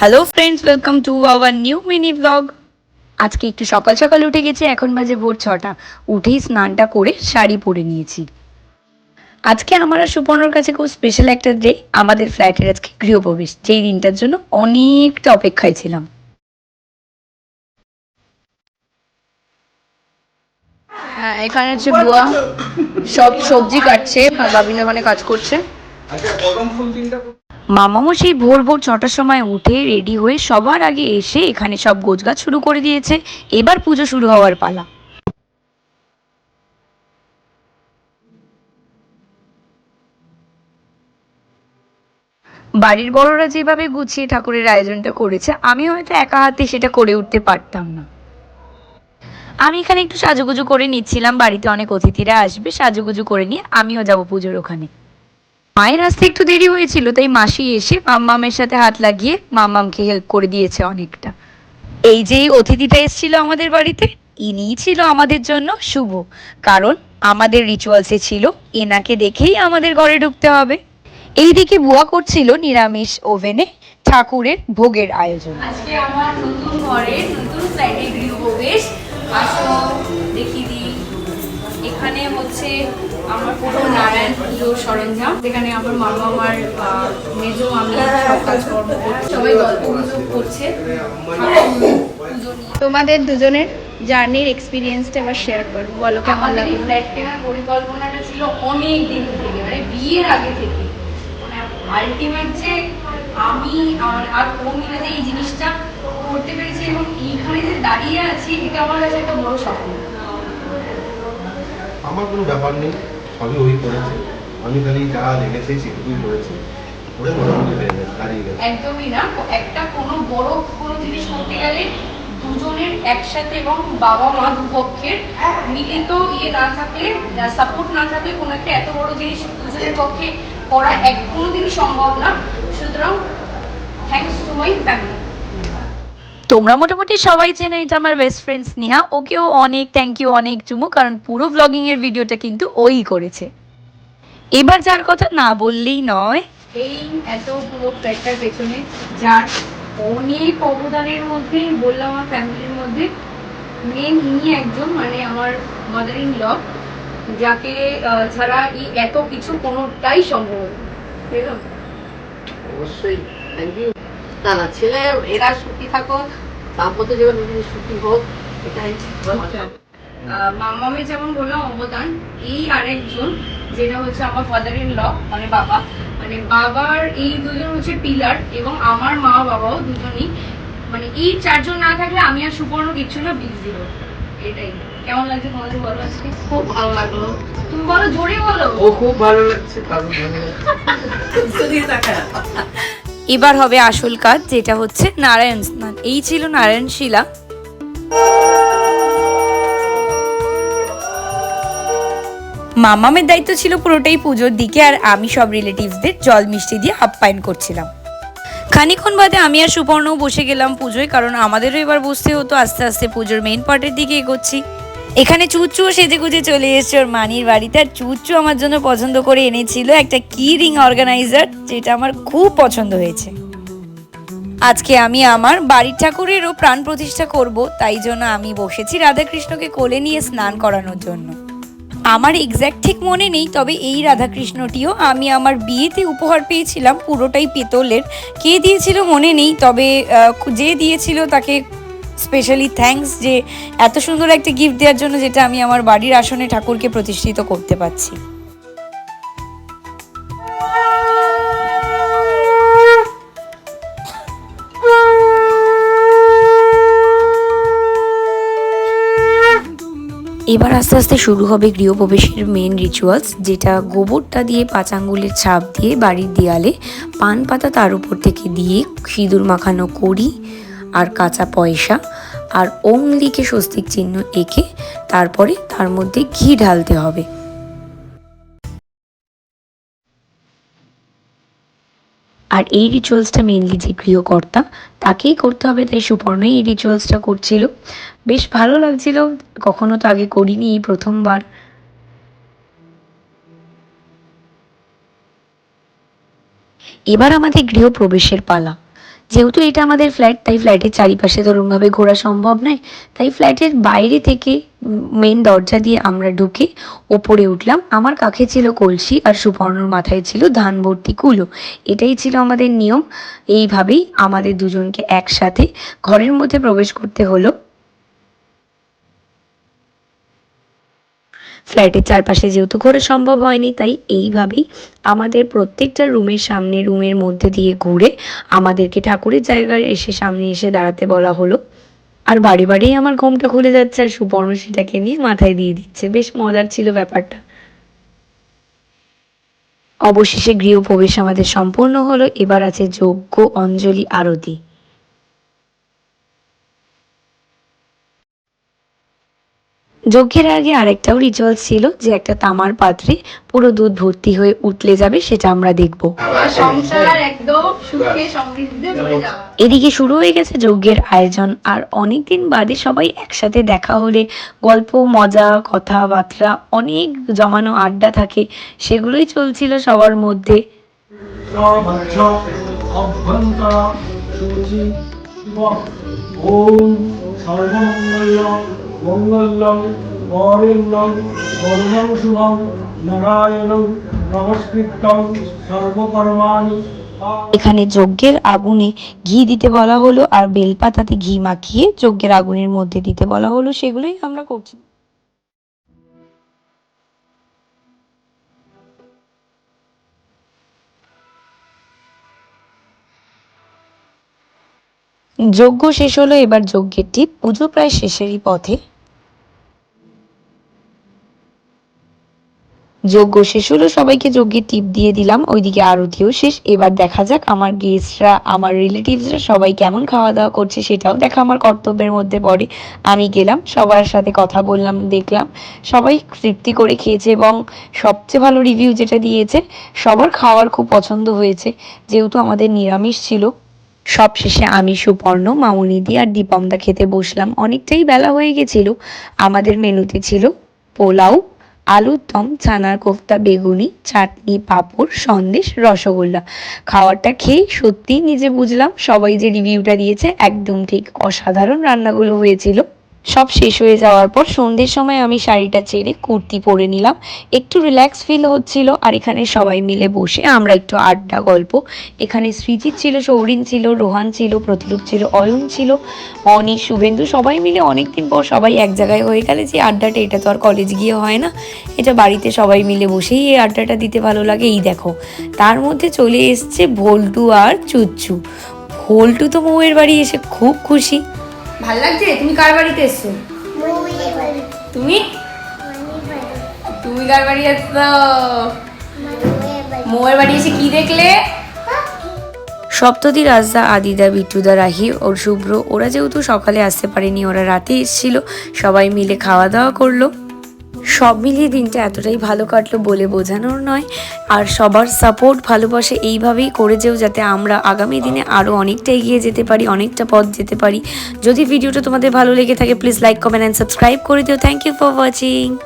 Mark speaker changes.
Speaker 1: Hello friends welcome to our new mini vlog আজকে একটু সকাল সকাল উঠে গেছি এখন বাজে ভোর ছটা। উঠেই স্নানটা করে শাড়ি পরে নিয়েছি। আজকে আমার আর সুপর্ণর কাছে খুব স্পেশাল একটা ডে আমাদের ফ্ল্যাটের আজকে গৃহপ্রবেশ। যেই দিনটার জন্য অনেকটা অপেক্ষায় ছিলাম। হ্যাঁ এখানে হচ্ছে বুয়া। সব সবজি কাটছে বাবিন ওখানে কাজ করছে। মামামও সেই ভোর ভোর ছটার সময় উঠে রেডি হয়ে সবার আগে এসে এখানে সব গোছগাছ শুরু করে দিয়েছে। এবার পুজো শুরু হওয়ার পালা। বাড়ির বড়রা যেভাবে গুছিয়ে ঠাকুরের আয়োজনটা করেছে, আমি হয়তো একা হাতে সেটা করে উঠতে পারতাম না। আমি এখানে একটু সাজুগুজু করে নিচ্ছিলাম, বাড়িতে অনেক অতিথিরা আসবে, সাজুগুজু করে নিয়ে আমিও যাব পুজোর ওখানে। মায়ের আসতে একটু দেরি হয়েছিল, তাই মাসি এসে মাম্মামের সাথে হাত লাগিয়ে মাম্মামকে হেল্প করে দিয়েছে অনেকটা। এই যে অতিথিটা এসেছিল আমাদের বাড়িতে ইনিই ছিল আমাদের জন্য শুভ। কারণ আমাদের রিচুয়ালসে ছিল, এনাকে দেখেই আমাদের ঘরে ঢুকতে হবে। এইদিকে বুয়া করছিল নিরামিষ ওভেনে ঠাকুরের ভোগের আয়োজন। আজকে আমার নতুন ঘরের নতুন ফ্ল্যাটে গৃহপ্রবেশ। আসো এখানে হচ্ছে আমার পুরো নারায়ণ পুজোর সরঞ্জাম যেখানে আমার মামা আমার মেজো আমি সব কাজকর্ম করছে সবাই গল্প করছে। পুজো
Speaker 2: তোমাদের দুজনের জার্নির এক্সপিরিয়েন্সটা এবার শেয়ার করো বলো কেমন লাগল?
Speaker 1: ফ্ল্যাট কেনার পরিকল্পনাটা ছিল অনেক দিন থেকে মানে বিয়ের আগে থেকে। মানে আলটিমেট যে আমি আর আর ও মিলে যে এই জিনিসটা করতে পেরেছি এবং এইখানে যে দাঁড়িয়ে আছি এটা আমার কাছে একটা বড় স্বপ্ন।
Speaker 3: আমার কোনো ব্যাপার নেই, সবই ওই করেছে। আমি খালি যা লেগেছে সেটুকুই করেছি। ওরে মোটামুটি হয়ে গেছে গেছে।
Speaker 1: একদমই না, একটা কোনো বড় কোনো জিনিস করতে গেলে দুজনের একসাথে এবং বাবা মা দুপক্ষের মিলিত ইয়ে না থাকলে সাপোর্ট না থাকলে কোনো একটা এত বড় জিনিস দুজনের পক্ষে করা এক কোনোদিনই সম্ভব না। সুতরাং থ্যাংকস টু মাই ফ্যামিলি তোমরা মোটামুটি সবাই চেনো এটা আমার বেস্ট ফ্রেন্ড স্নেহা। ওকেও অনেক থ্যাংক ইউ অনেক চুমু কারণ পুরো ব্লগিং এর ভিডিওটা কিন্তু ওই করেছে। এবার যার কথা না বললেই নয় এই এত পুরো ফ্ল্যাটটার পেছনে যার অনেক অবদানের মধ্যে বললাম আমার ফ্যামিলির মধ্যে মেন ইনি একজন মানে আমার মাদার ইন ল যাকে ছাড়া এই এত কিছু কোনোটাই সম্ভব বুঝলাম?
Speaker 4: অবশ্যই থ্যাংক ইউ না না ছেলে এরা সুখী থাকো দাম্পত্য জীবন সুখী হোক এটাই
Speaker 1: আহ, মামামে যেমন বললাম অবদান এই আরেকজন যেটা হচ্ছে আমার ফাদার ইন ল মানে বাবা মানে বাবার এই দুজন হচ্ছে পিলার এবং আমার মা বাবাও দুজনই মানে এই চারজন না থাকলে আমি আর সুপর্ণ কিচ্ছু না বিগ জিরো এটাই। কেমন লাগছে তোমাদের বলো আজকে?
Speaker 4: খুব ভালো লাগল।
Speaker 1: তুমি বলো জোরে বলো।
Speaker 4: ও খুব ভালো লাগছে দারুণ ভালো লাগছে
Speaker 1: এবার হবে আসল কাজ যেটা হচ্ছে নারায়ণ স্নান। এই ছিল নারায়ণ শিলা। মামামের দায়িত্ব ছিল পুরোটাই পুজোর দিকে আর আমি সব রিলেটিভসদের জল মিষ্টি দিয়ে আপ্যায়ন করছিলাম। খানিক্ষণ বাদে আমি আর সুপর্ণও বসে গেলাম পুজোয় কারণ আমাদেরও এবার বসতে হতো। আস্তে আস্তে পুজোর মেইন পার্টের দিকে এগোচ্ছি। এখানে চুচুও সেজে গুজে চলে এসছে ওর মানির বাড়িতে, আর চুচু আমার জন্য পছন্দ করে এনেছিল একটা কি রিং অর্গানাইজার, যেটা আমার খুব পছন্দ হয়েছে। আজকে আমি আমার বাড়ির ঠাকুরেরও প্রাণ প্রতিষ্ঠা করব, তাই জন্য আমি বসেছি রাধাকৃষ্ণকে কোলে নিয়ে স্নান করানোর জন্য। আমার এক্স্যাক্ট ঠিক মনে নেই, তবে এই রাধাকৃষ্ণটিও আমি আমার বিয়েতে উপহার পেয়েছিলাম, পুরোটাই পেতলের। কে দিয়েছিল মনে নেই, তবে যে দিয়েছিল তাকে স্পেশালি থ্যাঙ্কস যে এত সুন্দর একটা গিফট দেওয়ার জন্য যেটা আমি আমার বাড়ির আসনে ঠাকুরকে প্রতিষ্ঠিত করতে পারছি। এবার আস্তে আস্তে শুরু হবে গৃহপ্রবেশের মেন রিচুয়ালস যেটা গোবরটা দিয়ে পাঁচ আঙ্গুলের ছাপ দিয়ে বাড়ির দেয়ালে পান পাতা তার উপর থেকে দিয়ে সিঁদুর মাখানো করি আর কাঁচা পয়সা আর ওম লিখে স্বস্তিক চিহ্ন এঁকে তারপরে তার মধ্যে ঘি ঢালতে হবে। আর এই রিচুয়ালসটা মেনলি যে গৃহকর্তা, তাকেই করতে হবে, তাই সুপর্ণই এই রিচুয়ালসটা করছিল। বেশ ভালো লাগছিল, কখনো তো আগে করিনি এই প্রথমবার। এবার আমাদের গৃহপ্রবেশের পালা। যেহেতু এটা আমাদের ফ্ল্যাট তাই ফ্ল্যাটের চারিপাশে ধরুনভাবে ঘোরা সম্ভব নয়। তাই ফ্ল্যাটের বাইরে থেকে মেন দরজা দিয়ে আমরা ঢুকে ওপরে উঠলাম। আমার কাখে ছিল কলসি আর সুপর্ণর মাথায় ছিল ধান ভর্তি কুলো। এটাই ছিল আমাদের নিয়ম। এইভাবেই আমাদের দুজনকে একসাথে ঘরের মধ্যে প্রবেশ করতে হলো। ফ্ল্যাটের চারপাশে যেহেতু ঘোরা সম্ভব হয়নি, তাই এইভাবেই আমাদের প্রত্যেকটা রুমের সামনে, রুমের মধ্যে দিয়ে ঘুরে আমাদেরকে ঠাকুরের জায়গায় এসে সামনে এসে দাঁড়াতে বলা হলো। আর বাড়ি বাড়িই আমার ঘোমটা খুলে যাচ্ছে আর সুপর্ণ সেটাকে নিয়ে মাথায় দিয়ে দিচ্ছে। বেশ মজার ছিল ব্যাপারটা। অবশেষে গৃহপ্রবেশ আমাদের সম্পূর্ণ হলো। এবার আছে যজ্ঞ, অঞ্জলি, আরতি। যজ্ঞের আগে আরেকটাও রিচুয়াল ছিল যে একটা তামার পাত্রে পুরো দুধ ভর্তি হয়ে উতলে যাবে সেটা আমরা দেখব। এদিকে শুরু হয়ে গেছে যজ্ঞের আয়োজন আর অনেক দিন বাদে সবাই একসাথে দেখা হলে গল্প মজা কথাবার্তা অনেক জমানো আড্ডা থাকে সেগুলোই চলছিল সবার মধ্যে।
Speaker 5: অভ্যন্তর সর্বকর্মাণি
Speaker 1: এখানে যজ্ঞের আগুনে ঘি দিতে বলা হলো আর বেলপাতাতে ঘি মাখিয়ে যজ্ঞের আগুনের মধ্যে দিতে বলা হলো, সেগুলোই আমরা করছি। যজ্ঞ শেষ হলো, এবার যজ্ঞের টিপ। পুজো প্রায় শেষেরই পথে। যজ্ঞ শেষ হলো, সবাইকে যজ্ঞের টিপ দিয়ে দিলাম। ওইদিকে আরতিও শেষ। এবার দেখা যাক আমার গেস্টরা আমার রিলেটিভসরা সবাই কেমন খাওয়া দাওয়া করছে সেটাও দেখা আমার কর্তব্যের মধ্যে পড়ে। আমি গেলাম, সবার সাথে কথা বললাম, দেখলাম। সবাই তৃপ্তি করে খেয়েছে এবং সবচেয়ে ভালো রিভিউ যেটা দিয়েছে, সবার খাওয়ার খুব পছন্দ হয়েছে। যেহেতু আমাদের নিরামিষ ছিল সব শেষে আমি, সুপর্ণ, মামুনিদি আর দীপমদা খেতে বসলাম। অনেকটাই বেলা হয়ে গেছিল। আমাদের মেনুতে ছিল পোলাও আলুর দম ছানার কোফতা, বেগুনি, চাটনি, পাঁপড়, সন্দেশ, রসগোল্লা। খাওয়ারটা খেয়ে সত্যিই নিজে বুঝলাম সবাই যে রিভিউটা দিয়েছে একদম ঠিক অসাধারণ রান্নাগুলো হয়েছিল। সব শেষ হয়ে যাওয়ার পর সন্ধ্যের সময় আমি শাড়িটা ছেড়ে কুর্তি পরে নিলাম। একটু রিল্যাক্স ফিল হচ্ছিল আর এখানে সবাই মিলে বসে আমরা একটু আড্ডা, গল্প। এখানে সৃজিত ছিল, সৌরিন ছিল, রোহান ছিল, প্রতিরূপ ছিল, অয়ন ছিল অনি শুভেন্দু সবাই মিলে অনেকদিন পর সবাই এক জায়গায় হয়ে গেলে যে আড্ডাটা এটা তো আর কলেজ গিয়ে হয় না। এটা বাড়িতে সবাই মিলে বসেই এই আড্ডাটা দিতে ভালো লাগে। এই দেখো, তার মধ্যে চলে এসছে ভোল্টু আর চুচ্চু। ভোল্টু তো মৌয়ের বাড়ি এসে খুব খুশি।
Speaker 2: ভালো লাগছে? তুমি কার বাড়িতে এসছো? তুমি? তুমি কার বাড়ি এসছো? মোয়ের বাড়ি এসে কি দেখলে?
Speaker 1: সপ্তদী রাজদা, আদিদা বিট্টুদা রাহি, ওর শুভ্র, ওরা যেহেতু সকালে আসতে পারেনি, ওরা রাতে এসেছিল, সবাই মিলে খাওয়া দাওয়া করল। সব মিলিয়ে দিনটা এতটাই ভালো কাটলো বলে বোঝানোর নয়। আর সবার সাপোর্ট ভালোবাসে এইভাবেই করে যেও যাতে আমরা আগামী দিনে আরও অনেকটা এগিয়ে যেতে পারি, অনেকটা পথ যেতে পারি। যদি ভিডিওটা তোমাদের ভালো লেগে থাকে please like comment and subscribe করে দিও। Thank you for watching